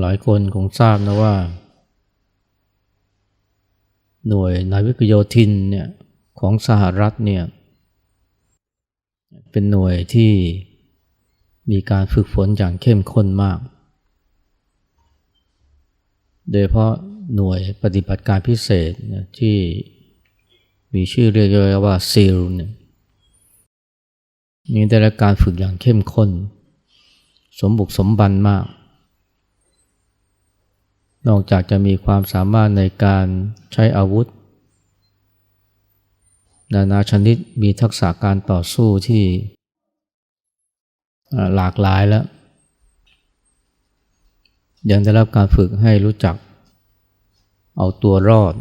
หลายคนคงทราบนะว่า หน่วยนาวิกโยธินเนี่ยของสหรัฐเนี่ยเป็นหน่วยที่มีการฝึกฝนอย่างเข้มข้นมาก โดยเพราะหน่วยปฏิบัติการพิเศษที่มีชื่อเรียกว่าซีลเนี่ยมีได้รับการฝึกอย่างเข้มข้น สมบุกสมบันมาก นอกจากจะมีความสามารถในการใช้อาวุธ นานาชนิดมีทักษะการต่อสู้ที่หลากหลายแล้ว ยังได้รับการฝึกให้รู้จัก เอาตัวรอด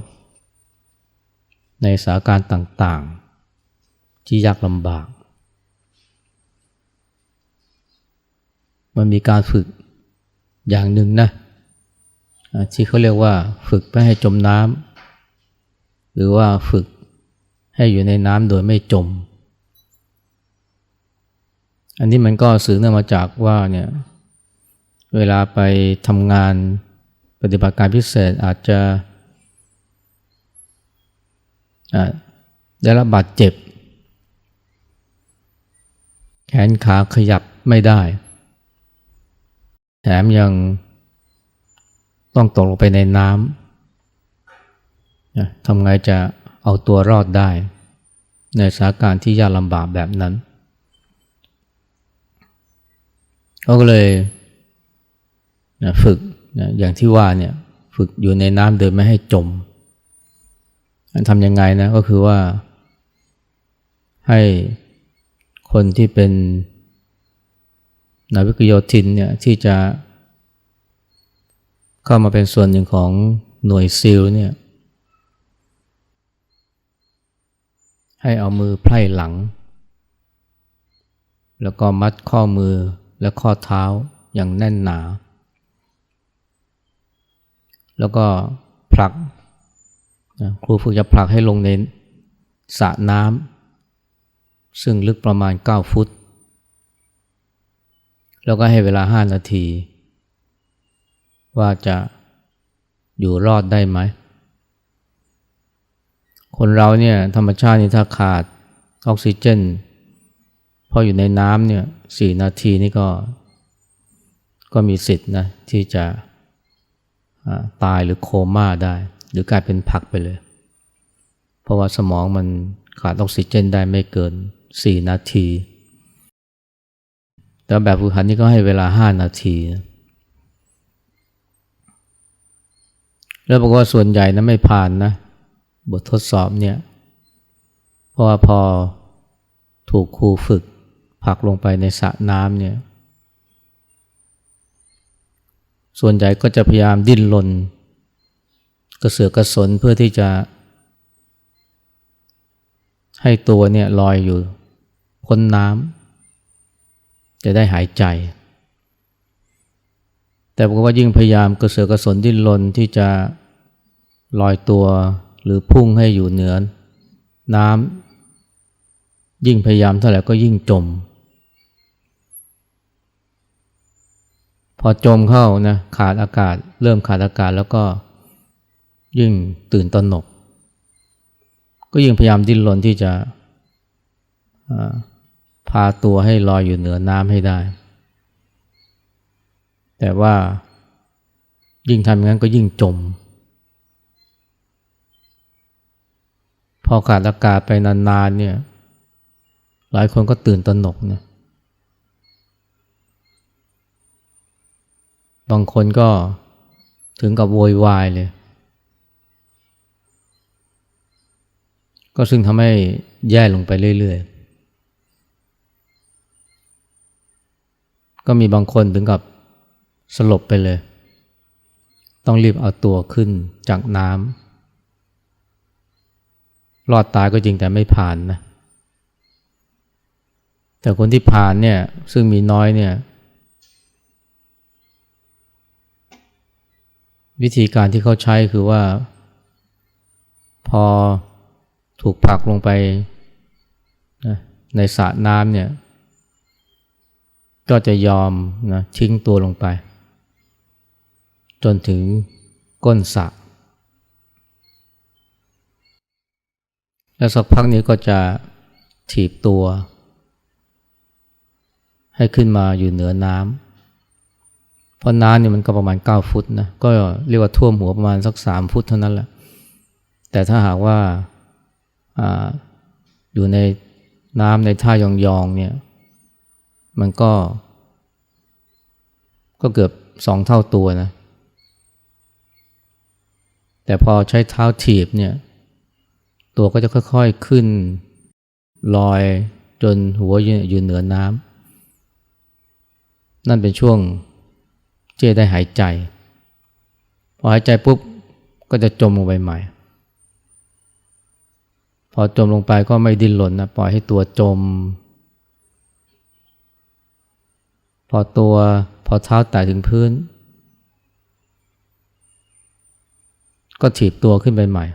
ในสถานการณ์ต่างๆ ที่ยากลำบาก มันมีการฝึกอย่างหนึ่งนะ ที่เขาเรียกว่าฝึกไม่ให้จมน้ำหรือว่าฝึกให้อยู่ในน้ำโดยไม่จม อันนี้มันก็สืบเนื่องมาจากว่าเนี่ยเวลาไปทำงานปฏิบัติการพิเศษอาจจะได้รับบาดเจ็บ แขนขาขยับไม่ได้ แถมยัง ต้องตกลงไปในน้ำทำไงจะเอาตัวรอดได้ ในสถานการณ์ที่ยากลำบากแบบนั้น เขาก็เลยฝึกอย่างที่ว่าเนี่ยฝึกอยู่ในน้ำโดยไม่ให้จมทำยังไงนะก็คือว่า ให้คนที่เป็นนาวิกโยธินเนี่ยที่จะ เข้ามาเป็นส่วนหนึ่งของหน่วยซิลเนี่ยให้เอามือไพร่หลัง แล้วก็มัดข้อมือและข้อเท้าอย่างแน่นหนา แล้วก็ผลักครูฝึกจะผลักให้ลงในสระน้ำซึ่งลึกประมาณ 9 ฟุต แล้วก็ให้เวลา 5 นาที ว่าจะอยู่รอดได้ไหม คนเราเนี่ยธรรมชาตินี่ถ้าขาดออกซิเจนพออยู่ในน้ำเนี่ยสี่นาทีนี่ก็ ก็มีสิทธิ์นะที่จะตายหรือโคม่าได้ หรือกลายเป็นผักไปเลย เพราะว่าสมองมันขาดออกซิเจนได้ไม่เกิน4นาที แต่แบบฝึกหัดนี่ก็ให้เวลา5นาที แล้วบอกว่าส่วนใหญ่นะไม่ผ่านนะ บททดสอบเนี่ย เพราะว่าพอถูกครูฝึกผักลงไปในสระน้ำเนี่ย ส่วนใหญ่ก็จะพยายามดิ้นรนกระเสือกกระสนเพื่อที่จะ ให้ตัวเนี่ยลอยอยู่พ้นน้ำจะได้หายใจ แต่บอกว่ายิ่งพยายามกระเสือกกระสนดิ้นรนที่จะ ลอยตัวหรือพุ่งให้อยู่เหนือน้ำยิ่งพยายามเท่าไหร่ก็ยิ่งจม พอจมเข้านะขาดอากาศ เริ่มขาดอากาศแล้วก็ยิ่งตื่นตระหนก ก็ยิ่งพยายามดิ้นรนที่จะพาตัวให้ลอยอยู่เหนือน้ำให้ได้ แต่ว่ายิ่งทำอย่างนั้นก็ยิ่งจม พ อขาดอากาศไปนานๆเนี่ย หลายคนก็ตื่นตระหนกเนี่ยบางคนก็ถึงกับโวยวายเลย ก็ซึ่งทำให้แย่ลงไปเรื่อยๆ ก็มีบางคนถึงกับสลบไปเลย ต้องรีบเอาตัวขึ้นจากน้ำ รอดตายก็จริงแต่ไม่ผ่านนะ แต่คนที่ผ่านเนี่ยซึ่งมีน้อยเนี่ย วิธีการที่เขาใช้คือว่า พอถูกผลักลงไปนะในสระน้ำเนี่ย ก็จะยอมนะทิ้งตัวลงไป จนถึงก้นสระ แล้วสักพักนี้ก็จะถีบตัว ให้ขึ้นมาอยู่เหนือน้ำเพราะน้ำเนี่ยมันก็ประมาณ 9 ฟุตนะก็เรียกว่าท่วมหัวประมาณสัก 3 ฟุตเท่านั้นแหละแต่ถ้าหากว่าออยู่ในน้ำในท่ายองๆเนี่ยมันก็ ก็เกือบสองเท่าตัวนะ แต่พอใช้เท้าถีบเนี่ย ตัวก็จะค่อยๆขึ้น ลอยจนหัวยืนเหนือน้ำนั่นเป็นช่วงเจได้หายใจ พอหายใจปุ๊บก็จะจมลงไปใหม่ พอจมลงไปก็ไม่ดิ้นหล่นนะปล่อยให้ตัวจม พอตัวพอเท้าแตะถึงพื้น ก็ถีบตัวขึ้นไปใหม่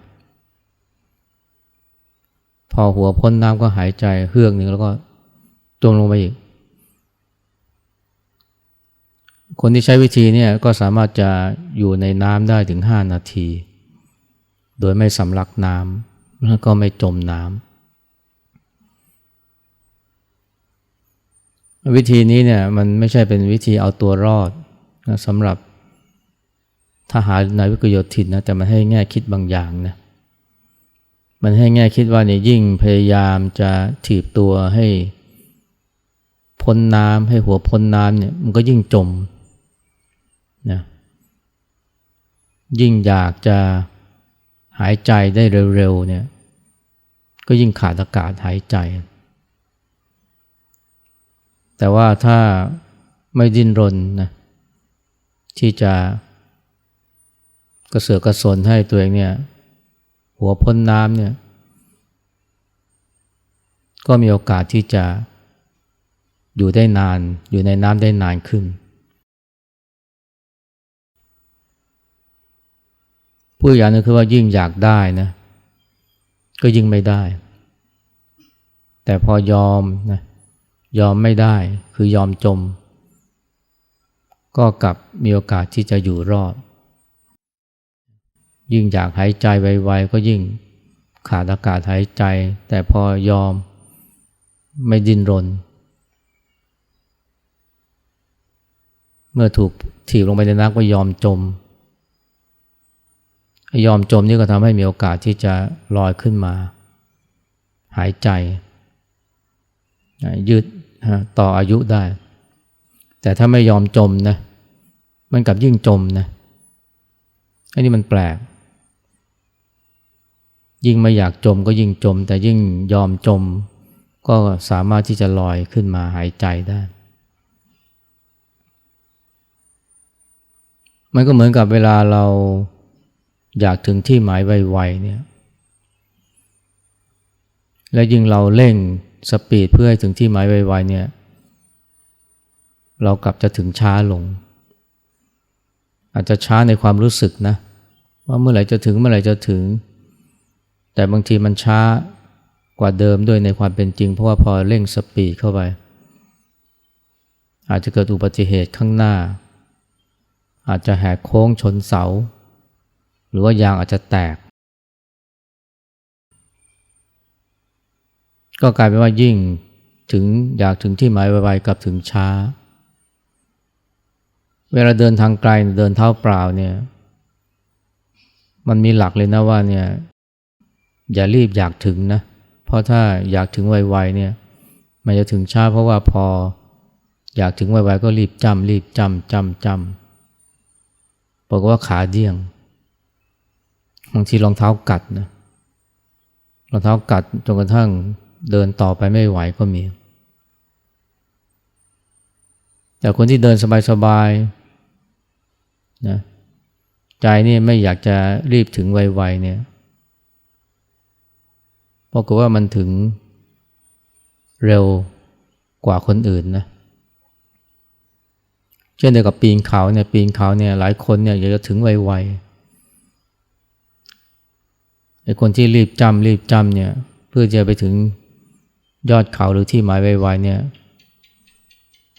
พอหัวพ้นน้ำก็หายใจเฮือกหนึ่งแล้วก็จมลงไปอีก คนที่ใช้วิธีนี้ก็สามารถจะอยู่ในน้ำได้ถึงห้านาที โดยไม่สำลักน้ำแล้วก็ไม่จมน้ำวิธีนี้เนี่ยมันไม่ใช่เป็นวิธีเอาตัวรอดนะสำหรับทหารนายวิกโยธินนะแต่มันให้แง่คิดบางอย่างนะ มันให้แง่คิดว่าเนี่ยยิ่งพยายามจะถีบตัวให้พ้นน้ำให้หัวพ้นน้ำเนี่ยมันก็ยิ่งจมนะยิ่งอยากจะหายใจได้เร็วๆเนี่ยก็ยิ่งขาดอากาศหายใจ แต่ว่าถ้าไม่ดิ้นรนนะที่จะกระเสือกกระสนให้ตัวเองเนี่ย หัวพ้นน้ำเนี่ย ก็มีโอกาสที่จะอยู่ได้นาน อยู่ในน้ำได้นานขึ้น ผู้อย่างนึงคือว่ายิ่งอยากได้นะ ก็ยิ่งไม่ได้ แต่พอยอมนะยอมไม่ได้คือยอมจม ก็กลับมีโอกาสที่จะอยู่รอด ยิ่งอยากหายใจไวๆก็ยิ่งขาดอากาศหายใจ แต่พอยอมไม่ดิ้นรน เมื่อถูกถีบลงไปในน้ำก็ยอมจม ยอมจมนี่ก็ทำให้มีโอกาสที่จะลอยขึ้นมา หายใจ ยืดต่ออายุได้ แต่ถ้าไม่ยอมจมนะมันกลับยิ่งจมนะอันนี้มันแปลก ยิ่งไม่อยากจมก็ยิ่งจม แต่ยิ่งยอมจม ก็สามารถที่จะลอยขึ้นมาหายใจได้ มันก็เหมือนกับเวลาเราอยากถึงที่หมายไวๆเนี่ย และยิ่งเราเร่งสปีดเพื่อให้ถึงที่หมายไวๆเนี่ย เรากลับจะถึงช้าลง อาจจะช้าในความรู้สึกนะ ว่าเมื่อไหร่จะถึงเมื่อไหร่จะถึง แต่บางทีมันช้ากว่าเดิมด้วยในความเป็นจริง เพราะว่าพอเร่งสปีดเข้าไป อาจจะเกิดอุบัติเหตุข้างหน้า อาจจะแหกโค้งชนเสา หรือว่ายางอาจจะแตก ก็กลายเป็นว่ายิ่งถึงอยากถึงที่หมายไวๆกับถึงช้า เวลาเดินทางไกลเดินเท้าเปล่าเนี่ยมันมีหลักเลยนะว่าเนี่ย อย่ารีบอยากถึงนะ เพราะถ้าอยากถึงไวๆเนี่ย มันจะถึงช้าเพราะว่าพอ อยากถึงไวๆก็รีบจำรีบจำจำจำบอกว่าขาเดี่ยงบางทีรองเท้ากัดนะรองเท้ากัดจนกระทั่งเดินต่อไปไม่ไหวก็มี แต่คนที่เดินสบายๆนะใจนี่ไม่อยากจะรีบถึงไวๆเนี่ย รากว่ามันถึงเร็วกว่าคนอื่นนะเช่นเดียวกับปีนเขาเนี่ยปีนเขาเนี่ยหลายคนเนี่ยอยากจะถึงไวๆไอ้คนที่รีบจำรีบจำเนี่ยเพื่อจะไปถึงยอดเขาหรือที่หมายไวๆเนี่ย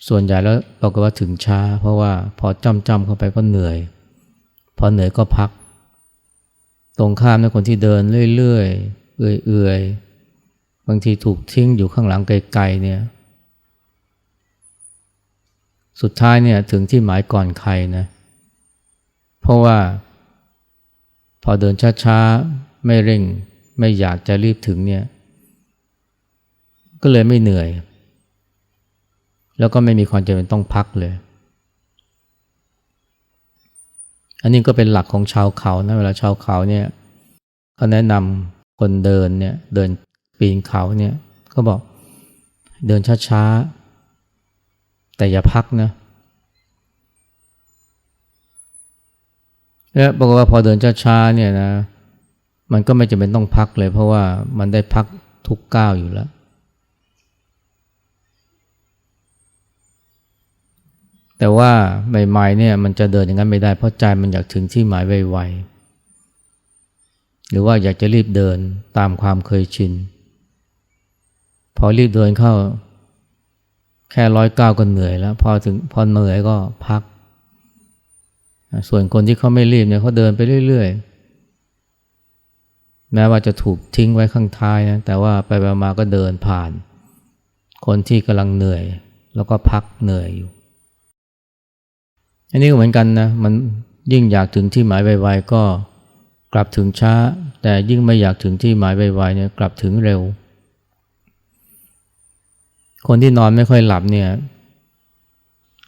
ส่วนใหญ่แล้วบอกว่าถึงช้า เพราะว่าพอจำจำเข้าไปก็เหนื่อย พอเหนื่อยก็พัก ตรงข้ามนะคนที่เดินเรื่อยๆ เอื่อยๆ บางทีถูกทิ้งอยู่ข้างหลังไกลๆเนี่ย สุดท้ายเนี่ยถึงที่หมายก่อนใครนะ เพราะว่า พอเดินช้าๆ ไม่เร่ง ไม่อยากจะรีบถึงเนี่ย ก็เลยไม่เหนื่อย แล้วก็ไม่มีความจำเป็นต้องพักเลยอันนี้ก็เป็นหลักของชาวเขานะเวลาชาวเขาเนี่ยเขาแนะนำ คนเดินเนี่ยเดินปีนเขาเนี่ยเขาบอกเดินช้าๆ แต่อย่าพักนะแล้วบอกว่าพอเดินช้าๆเนี่ยนะมันก็ไม่จำเป็นต้องพักเลย เพราะว่ามันได้พักทุกก้าวอยู่แล้ว แต่ว่าใหม่ๆเนี่ยมันจะเดินอย่างนั้นไม่ได้เพราะใจมันอยากถึงที่หมายไวๆ หรือว่าอยากจะรีบเดินตามความเคยชิน พอรีบเดินเข้า แค่ร้อยเก้าก็เหนื่อยแล้ว พอถึงพอเหนื่อยก็พัก ส่วนคนที่เขาไม่รีบเนี่ยเขาเดินไปเรื่อยๆ แม้ว่าจะถูกทิ้งไว้ข้างท้ายนะแต่ว่าไปมาก็เดินผ่าน คนที่กำลังเหนื่อย แล้วก็พักเหนื่อยอยู่ อันนี้ก็เหมือนกันนะมันยิ่งอยากถึงที่หมายไวๆก็ กลับถึงช้า แต่ยิ่งไม่อยากถึงที่หมายไวๆเนี่ยกลับถึงเร็ว คนที่นอนไม่ค่อยหลับเนี่ย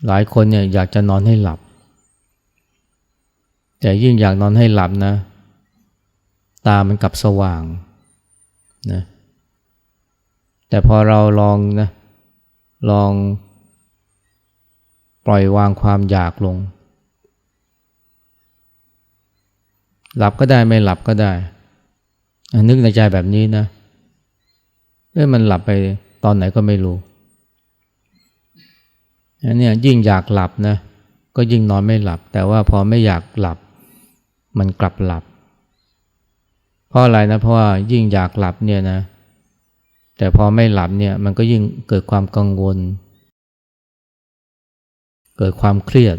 หลายคนเนี่ยอยากจะนอนให้หลับ แต่ยิ่งอยากนอนให้หลับนะ ตามันกลับสว่างนะแต่พอเราลองนะลองปล่อยวางความอยากลง หลับก็ได้ไม่หลับก็ได้นึกในใจแบบนี้นะเอ้ยมันหลับไปตอนไหนก็ไม่รู้อันนี้ยิ่งอยากหลับนะก็ยิ่งนอนไม่หลับ แต่ว่าพอไม่อยากหลับ มันกลับหลับ เพราะอะไรนะเพราะว่ายิ่งอยากหลับเนี่ยนะ แต่พอไม่หลับเนี่ยมันก็ยิ่งเกิดความกังวล เกิดความเครียด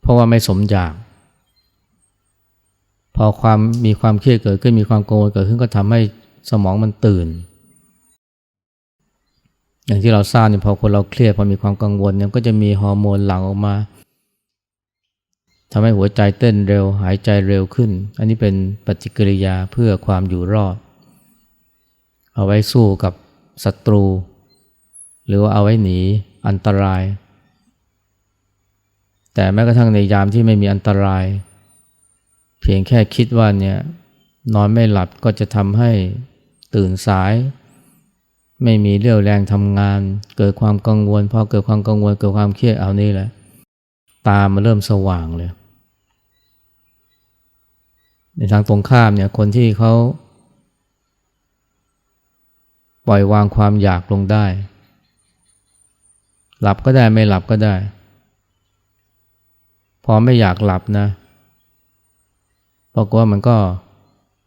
เพราะว่าไม่สมอยาก พอความมีความเครียดเกิดขึ้นมีความกังวลเกิดขึ้นก็ทำให้สมองมันตื่น อย่างที่เราทราบเนี่ยพอคนเราเครียดพอมีความกังวลเนี่ยก็จะมีฮอร์โมนหลั่งออกมาทำให้หัวใจเต้นเร็วหายใจเร็วขึ้น อันนี้เป็นปฏิกิริยาเพื่อความอยู่รอด เอาไว้สู้กับศัตรู หรือว่าเอาไว้หนีอันตราย แต่แม้กระทั่งในยามที่ไม่มีอันตราย เพียงแค่คิดว่าเนี่ยนอนไม่หลับก็จะทำให้ตื่นสาย ไม่มีเรี่ยวแรงทำงาน เกิดความกังวลพอเกิดความกังวลเกิดความเครียดเอานี่แหละ ตามันเริ่มสว่างเลย ในทางตรงข้ามเนี่ยคนที่เขาปล่อยวางความอยากลงได้ หลับก็ได้ไม่หลับก็ได้ พอไม่อยากหลับนะปรากฏว่ามันก็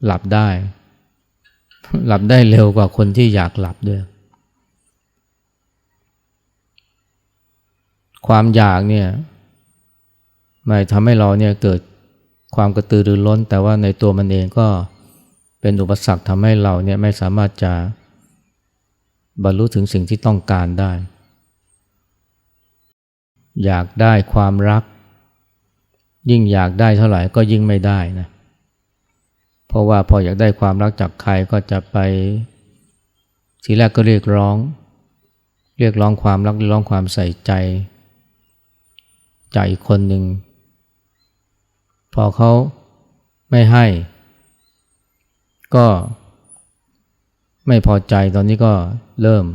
หลับได้ หลับได้เร็วกว่าคนที่อยากหลับด้วย ความอยากเนี่ยไม่ทำให้เราเนี่ยเกิดความกระตือรือร้น แต่ว่าในตัวมันเองก็เป็นอุปสรรคทำให้เราเนี่ยไม่สามารถจะบรรลุถึงสิ่งที่ต้องการได้ อยากได้ความรัก ยิ่งอยากได้เท่าไหร่ก็ยิ่งไม่ได้นะเพราะว่าพออยากได้ความรักจากใครก็จะไปทีแรกก็เรียกร้อง เรียกร้องความรักเรียกร้องความใส่ใจจากอีกคนหนึ่งพอเขาไม่ให้ ก็ไม่พอใจตอนนี้ก็เริ่ม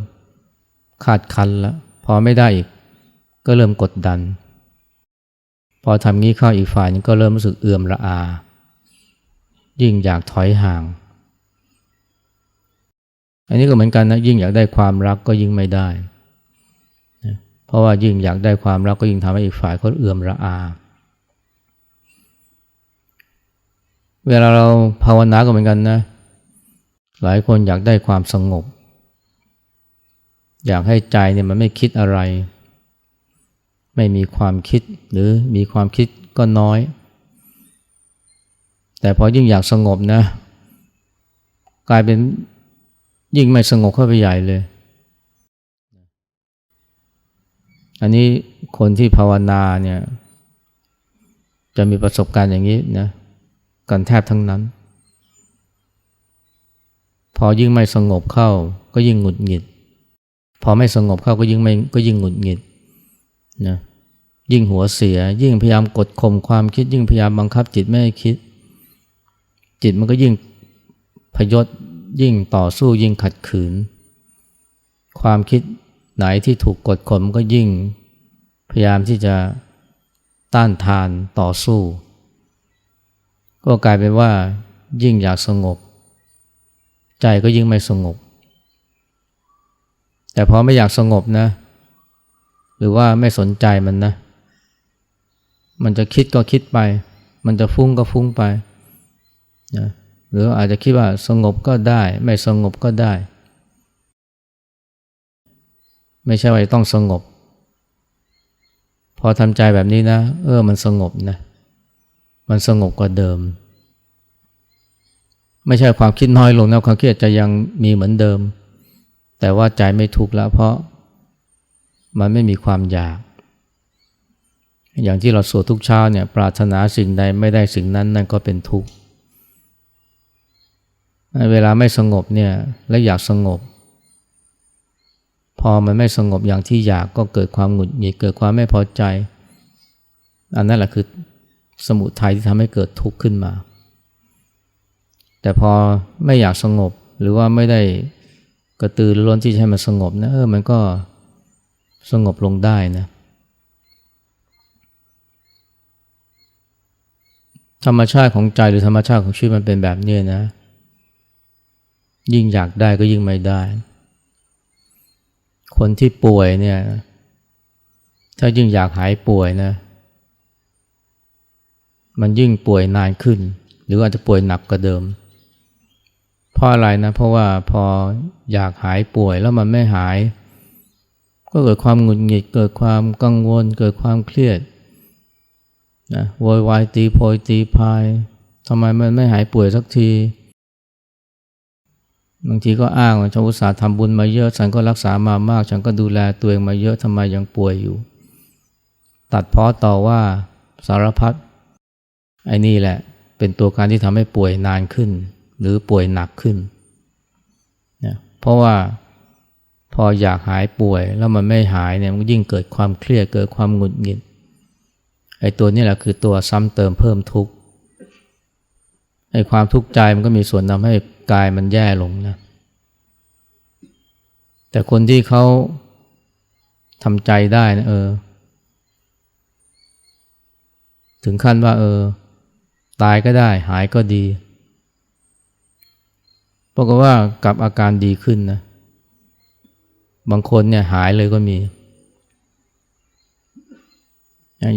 ขาดคันแล้วพอไม่ได้อีกก็เริ่มกดดัน อทำงี้เข้าอีกฝ่ายนึงก็เริ่มรู้สึกเอื่อมระอา ยิ่งอยากถอยห่าง อันนี้ก็เหมือนกันนะยิ่งอยากได้ความรักก็ยิ่งไม่ได้ เพราะว่ายิ่งอยากได้ความรักก็ยิ่งทำให้อีกฝ่ายเขาเอื่อมระอา เวลาเราภาวนาก็เหมือนกันนะ หลายคนอยากได้ความสงบ อยากให้ใจเนี่ยมันไม่คิดอะไร ไม่มีความคิดหรือมีความคิดก็น้อย แต่พอยิ่งอยากสงบนะ กลายเป็นยิ่งไม่สงบเข้าไปใหญ่เลย อันนี้คนที่ภาวนาเนี่ยจะมีประสบการณ์อย่างนี้นะกันแทบทั้งนั้น พอยิ่งไม่สงบเข้าก็ยิ่งหงุดหงิด พอไม่สงบเข้าก็ยิ่งไม่ก็ยิ่งหงุดหงิดนะ ยิ่งหัวเสีย ยิ่งพยายามกดข่มความคิด ยิ่งพยายามบังคับจิตไม่ให้คิด จิตมันก็ยิ่งพยศยิ่งต่อสู้ยิ่งขัดขืน ความคิดไหนที่ถูกกดข่มก็ยิ่ง พยายามที่จะต้านทานต่อสู้ ก็กลายเป็นว่า ยิ่งอยากสงบ ใจก็ยิ่งไม่สงบ แต่พอไม่อยากสงบนะ หรือว่าไม่สนใจมันนะ มันจะคิดก็คิดไป มันจะฟุ้งก็ฟุ้งไปนะหรืออาจจะคิดว่าสงบก็ได้ ไม่สงบก็ได้ ไม่ใช่ว่าต้องสงบ พอทำใจแบบนี้นะ เออมันสงบนะ มันสงบกว่าเดิม ไม่ใช่ความคิดน้อยลงนะความคิดจะยังมีเหมือนเดิม แต่ว่าใจไม่ทุกข์แล้วเพราะมันไม่มีความอยาก อย่างที่เราสวดทุกเช้าเนี่ยปรารถนาสิ่งใดไม่ได้สิ่งนั้นนั่นก็เป็นทุกข์เวลาไม่สงบเนี่ยและอยากสงบ พอมันไม่สงบอย่างที่อยากก็เกิดความหงุดหงิดเกิดความไม่พอใจ อันนั้นแหละคือสมุทัยที่ทำให้เกิดทุกข์ขึ้นมา แต่พอไม่อยากสงบหรือว่าไม่ได้กระตือรือร้นที่ให้มันสงบนะเออมันก็สงบลงได้นะ ธรรมชาติของใจหรือธรรมชาติของชีวิตมันเป็นแบบนี้นะ ยิ่งอยากได้ก็ยิ่งไม่ได้ คนที่ป่วยเนี่ย ถ้ายิ่งอยากหายป่วยนะ มันยิ่งป่วยนานขึ้น หรืออาจจะป่วยหนักกว่าเดิม เพราะอะไรนะ เพราะว่าพออยากหายป่วยแล้วมันไม่หาย ก็เกิดความหงุดหงิดเกิดความกังวล เกิดความเครียด นะโวยวายตีโพยตีพายทำไมมันไม่หายป่วยสักที บางทีก็อ้างว่าฉันอุตส่าห์ทำบุญมาเยอะ ฉันก็รักษามามาก ฉันก็ดูแลตัวเองมาเยอะทำไมยังป่วยอยู่ ตัดเพาะต่อว่าสารพัดไอ้นี่แหละ เป็นตัวการที่ทำให้ป่วยนานขึ้น หรือป่วยหนักขึ้นนะเพราะว่าพออยากหายป่วยแล้วมันไม่หายเนี่ยมันยิ่งเกิดความเครียดเกิดความหงุดหงิด ไอ้ตัวนี้แหละคือตัวซ้ำเติมเพิ่มทุกข์ไอ้ความทุกข์ใจมันก็มีส่วนทำให้กายมันแย่ลงนะแต่คนที่เขาทำใจได้นะเออ ถึงขั้นว่า เออ ตายก็ได้ หายก็ดีปรากฏว่ากับอาการดีขึ้นนะ บางคนเนี่ยหายเลยก็มี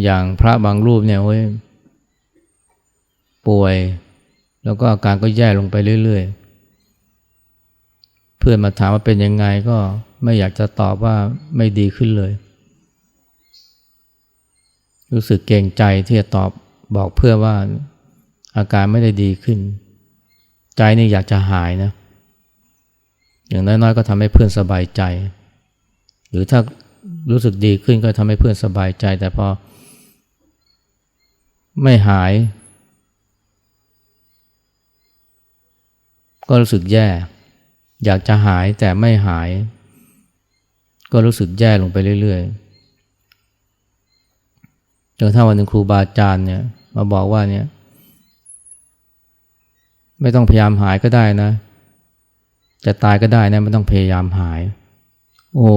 อย่างพระบางรูปเนี่ยเว้ยป่วย แล้วก็อาการก็แย่ลงไปเรื่อยๆ เพื่อนมาถามว่าเป็นยังไงก็ไม่อยากจะตอบว่าไม่ดีขึ้นเลย รู้สึกเกรงใจที่จะตอบบอกเพื่อว่าอาการไม่ได้ดีขึ้น ใจนี่อยากจะหายนะ อย่างน้อยๆก็ทำให้เพื่อนสบายใจ หรือถ้ารู้สึกดีขึ้นก็ทำให้เพื่อนสบายใจ แต่พอ ไม่หาย ก็รู้สึกแย่ อยากจะหายแต่ไม่หาย ก็รู้สึกแย่ลงไปเรื่อยๆจนถ้าวันหนึ่งครูบาอาจารย์เนี่ยมาบอกว่าเนี่ย ไม่ต้องพยายามหายก็ได้นะ จะตายก็ได้นะไม่ต้องพยายามหาย โอ้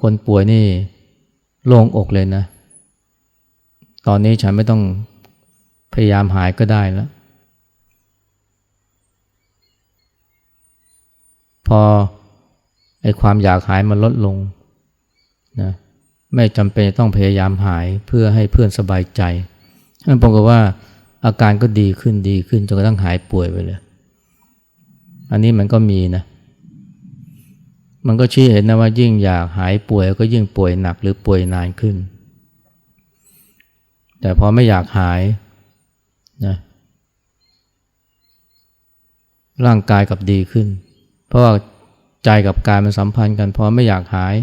คนป่วยนี่โล่งอกเลยนะ ตอนนี้ฉันไม่ต้องพยายามหายก็ได้แล้วพอไอความอยากหายมันลดลงนะไม่จำเป็นต้องพยายามหายเพื่อให้เพื่อนสบายใจนั่นปรากฏว่าอาการก็ดีขึ้นดีขึ้นจนกระทั่งหายป่วยไปเลย อันนี้มันก็มีนะ มันก็ชี้เห็นนะว่ายิ่งอยากหายป่วยก็ยิ่งป่วยหนักหรือป่วยนานขึ้น แต่พอไม่อยากหายนะร่างกายกับดีขึ้น เพราะว่าใจกับกายมันสัมพันธ์กันพอไม่อยากหาย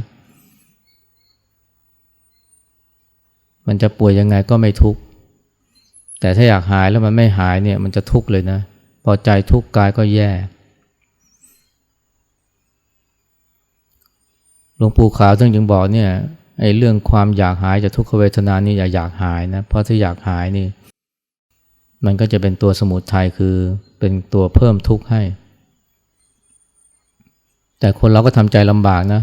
มันจะป่วยยังไงก็ไม่ทุกข์แต่ถ้าอยากหายแล้วมันไม่หายเนี่ยมันจะทุกข์เลยนะ พอใจทุกข์กายก็แย่หลวงปู่ขาวท่านจึงบอกเนี่ย ไอ้เรื่องความอยากหายจากทุกขเวทนานี่อย่าอยากหายนะ เพราะถ้าอยากหายนี่ มันก็จะเป็นตัวสมุทัยคือเป็นตัวเพิ่มทุกข์ให้ แต่คนเราก็ทำใจลำบากนะ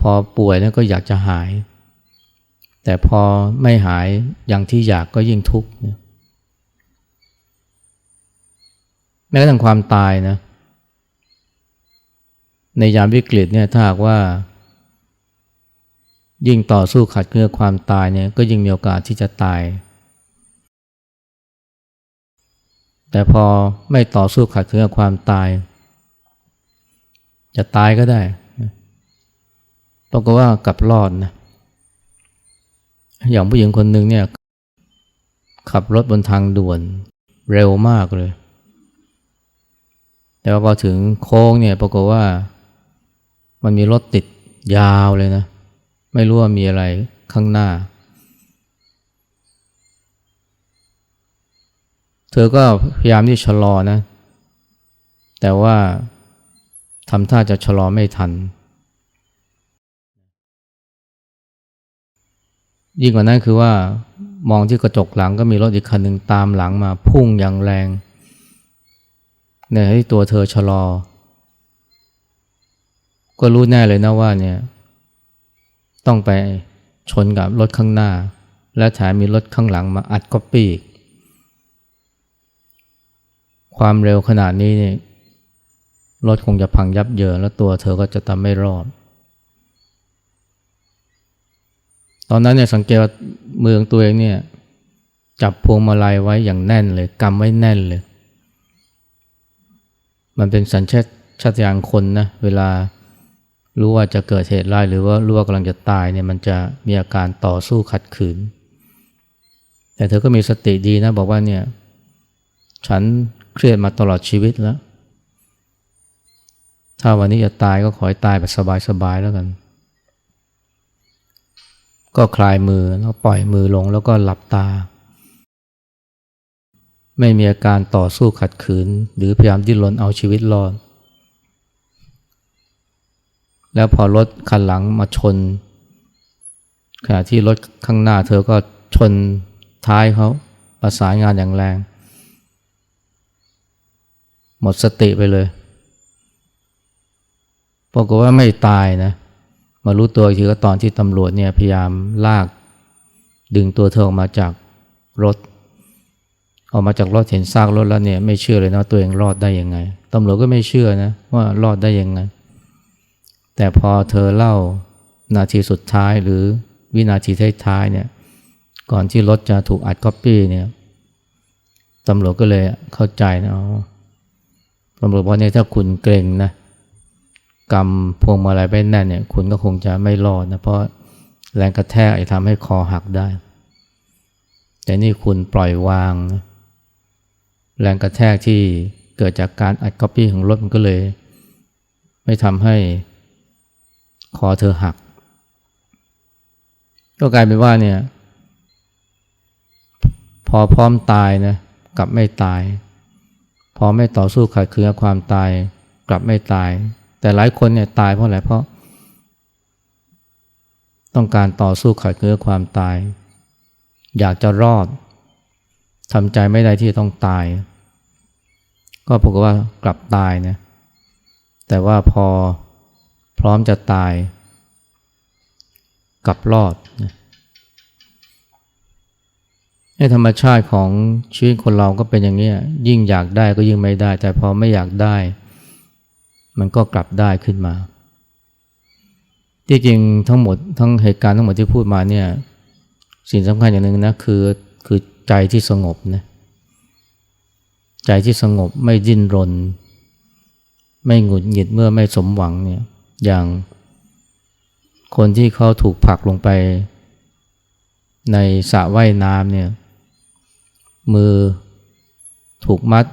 พอป่วยแล้วก็อยากจะหาย แต่พอไม่หายอย่างที่อยากก็ยิ่งทุกข์นะแม้กระทั่งความตายนะ ในยามวิกฤตเนี่ยถ้าหากว่า ยิ่งต่อสู้ขัดเกลือความตายเนี่ยก็ยิ่งมีโอกาสที่จะตาย แต่พอไม่ต่อสู้ขัดเกลือความตาย จะตายก็ได้ปรากฏว่ากลับรอดนะอย่างผู้หญิงคนหนึ่งเนี่ยขับรถบนทางด่วนเร็วมากเลย แต่ว่าพอถึงโค้งเนี่ยปรากฏว่ามันมีรถติดยาวเลยนะ ไม่รู้ว่ามีอะไรข้างหน้า เธอก็พยายามที่ชะลอนะ แต่ว่าทำท่าจะชะลอไม่ทัน ยิ่งกว่านั้นคือว่ามองที่กระจกหลังก็มีรถอีกคันหนึ่งตามหลังมาพุ่งอย่างแรงในที่ตัวเธอชะลอ ก็รู้แน่เลยนะว่าเนี่ย ต้องไปชนกับรถข้างหน้า และแถมมีรถข้างหลังมาอัดก๊อปปี้อีกความเร็วขนาดนี้เนี่ยรถคงจะพังยับเยินแล้วตัวเธอก็จะทำไม่รอด ตอนนั้นเนี่ยสังเกตว่ามือของตัวเองเนี่ยจับพวงมาลัยไว้อย่างแน่นเลยกำไว้แน่นเลย มันเป็นสัญชาตชาตญาณคนนะเวลา รู้ว่าจะเกิดเหตุร้ายหรือว่ารู้ว่ากำลังจะตายเนี่ยมันจะมีอาการต่อสู้ขัดขืน แต่เธอก็มีสติดีนะบอกว่าเนี่ยฉันเครียดมาตลอดชีวิตแล้ว ถ้าวันนี้จะตายก็ขอให้ตายแบบสบายๆแล้วกัน ก็คลายมือแล้วปล่อยมือลงแล้วก็หลับตา ไม่มีอาการต่อสู้ขัดขืน หรือพยายามดิ้นรนเอาชีวิตรอด แล้วพอรถคันหลังมาชน ขณะที่รถข้างหน้าเธอก็ชนท้ายเขาประสานงานอย่างแรง หมดสติไปเลยปรากฏว่าไม่ตายนะ มารู้ตัวอีกทีก็ตอนที่ตำรวจเนี่ยพยายามลาก ดึงตัวเธอออกมาจากรถ ออกมาจากรถเห็นซากรถแล้วเนี่ยไม่เชื่อเลยนะตัวเองรอดได้ยังไงตำรวจก็ไม่เชื่อนะว่ารอดได้ยังไง แต่พอเธอเล่านาทีสุดท้ายหรือวินาทีท้ายๆเนี่ยก่อนที่รถจะถูกอัดก๊อปปี้เนี่ยตำรวจก็เลยเข้าใจนะอ๋อตำรวจบอกเนี่ยถ้าคุณเกรงนะกำพวงมาลัยไปแน่นเนี่ยคุณก็คงจะไม่รอดนะเพราะแรงกระแทกอาจทำให้คอหักได้ แต่นี่คุณปล่อยวางนะแรงกระแทกที่เกิดจากการอัดก๊อปปี้ของรถมันก็เลย ไม่ทำให้ คอเธอหัก ก็กลายเป็นว่าเนี่ย พอพร้อมตายนะกลับไม่ตาย พอไม่ต่อสู้ขัดขืนความตาย กลับไม่ตาย แต่หลายคนเนี่ยตายเพราะอะไรเพราะ ต้องการต่อสู้ขัดขืนความตาย อยากจะรอดทำใจไม่ได้ที่ต้องตาย ก็ปรากฏว่ากลับตายนะแต่ว่าพอ พร้อมจะตายกลับรอดนะในธรรมชาติของชีวิตคนเราก็เป็นอย่างนี้ยิ่งอยากได้ก็ยิ่งไม่ได้ แต่พอไม่อยากได้ มันก็กลับได้ขึ้นมา ที่จริงทั้งหมดทั้งเหตุการณ์ทั้งหมดที่พูดมาเนี่ยสิ่งสำคัญอย่างหนึ่งนะคือคือใจที่สงบนะใจที่สงบไม่ดิ้นรน ไม่หงุดหงิดเมื่อไม่สมหวังเนี่ย อย่างคนที่เขาถูกผลักลงไป ในสระว่ายน้ำเนี่ย มือถูกมัด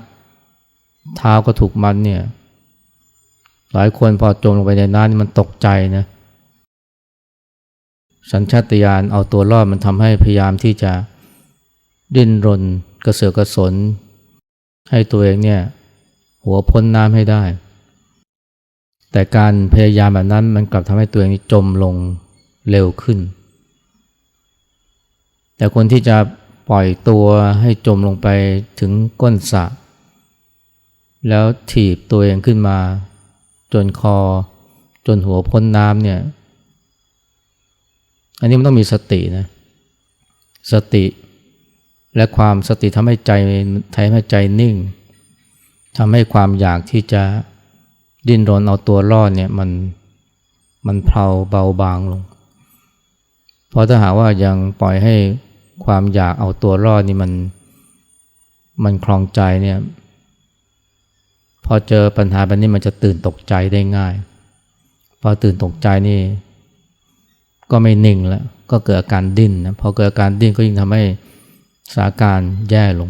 เท้าก็ถูกมัดเนี่ย หลายคนพอจมลงไปในน้ำนี่มันตกใจนะ สัญชาตญาณเอาตัวรอดมันทำให้พยายามที่จะดิ้นรนกระเสือกกระสน ให้ตัวเองเนี่ย หัวพ้นน้ำให้ได้ แต่การพยายามแบบนั้นมันกลับทำให้ตัวเองจมลงเร็วขึ้น แต่คนที่จะปล่อยตัวให้จมลงไปถึงก้นสระแล้วถีบตัวเองขึ้นมา จนคอ จนหัวพ้นน้ำเนี่ย อันนี้มันต้องมีสตินะ สติและความสติทำให้ใจทำให้ใจนิ่งทำให้ความอยากที่จะ ดิ้นรนเอาตัวรอดเนี่ยมันมันเพลาเบาบางลง เพราะถ้าหาว่ายังปล่อยให้ความอยากเอาตัวรอดนี่มันมันคลองใจเนี่ย พอเจอปัญหาแบบนี้มันจะตื่นตกใจได้ง่าย พอตื่นตกใจนี่ ก็ไม่นิ่งแล้ว ก็เกิดอาการดิ้นนะพอเกิดอาการดิ้นก็ยิ่งทำให้สาการแย่ลง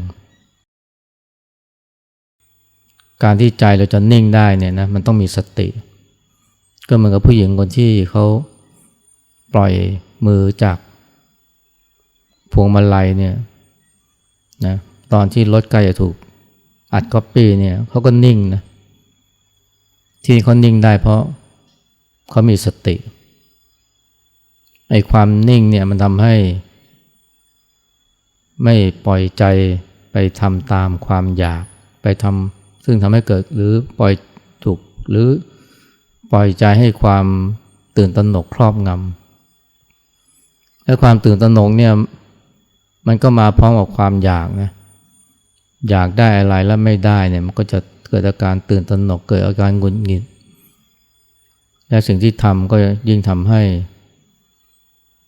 การที่ใจเราจะนิ่งได้เนี่ยนะมันต้องมีสติ ก็เหมือนกับผู้หญิงคนที่เขาปล่อยมือจากพวงมาลัยเนี่ยนะตอนที่รถใกล้จะถูกอัดก๊อปปี้เนี่ยเขาก็นิ่งนะที่เขานิ่งได้เพราะเขามีสติไอ้ความนิ่งเนี่ยมันทำให้ ไม่ปล่อยใจไปทำตามความอยากไปทำ ซึ่งทำให้เกิดหรือปล่อยถูกหรือปล่อยใจให้ความตื่นตระหนกครอบงำและความตื่นตระหนกเนี่ยมันก็มาพร้อมกับความอยากนะอยากได้อะไรแล้วไม่ได้เนี่ยมันก็จะเกิดอาการตื่นตระหนกเกิดอาการหงุดหงิด และสิ่งที่ทำก็ยิ่งทำให้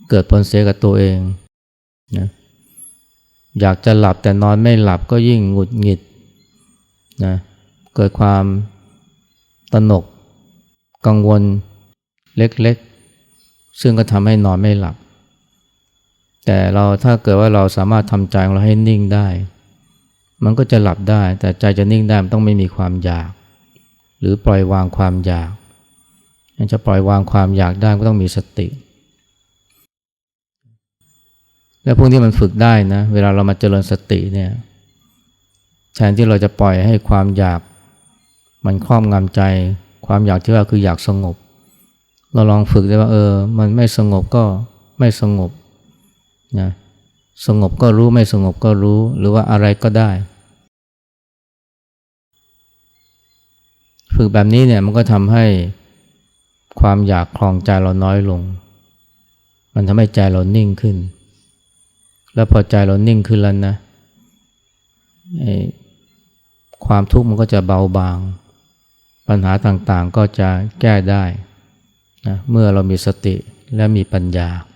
เกิดผลเสียกับตัวเองนะอยากจะหลับแต่นอนไม่หลับก็ยิ่งหงุดหงิด นะเกิดความตนก กังวลเล็กๆ ซึ่งก็ทำให้นอนไม่หลับ แต่เราถ้าเกิดว่าเราสามารถทำใจของเราให้นิ่งได้ มันก็จะหลับได้ แต่ใจจะนิ่งได้มันต้องไม่มีความอยาก หรือปล่อยวางความอยากจะปล่อยวางความอยากได้ก็ต้องมีสติ และพวกนี้มันฝึกได้นะ เวลาเรามาเจริญสติเนี่ย แทนที่เราจะปล่อยให้ความอยากมันครอบงำใจ ความอยากที่ว่าคืออยากสงบ เราลองฝึกได้ว่าเออ มันไม่สงบก็ไม่สงบนะสงบก็รู้ไม่สงบก็รู้หรือว่าอะไรก็ได้ ฝึกแบบนี้เนี่ยมันก็ทำให้ความอยากคลองใจเราน้อยลง มันทำให้ใจเรานิ่งขึ้น แล้วพอใจเรานิ่งขึ้นแล้วนะ ความทุกข์มันก็จะเบาบาง ปัญหาต่างๆก็จะแก้ได้นะเมื่อเรามีสติและมีปัญญา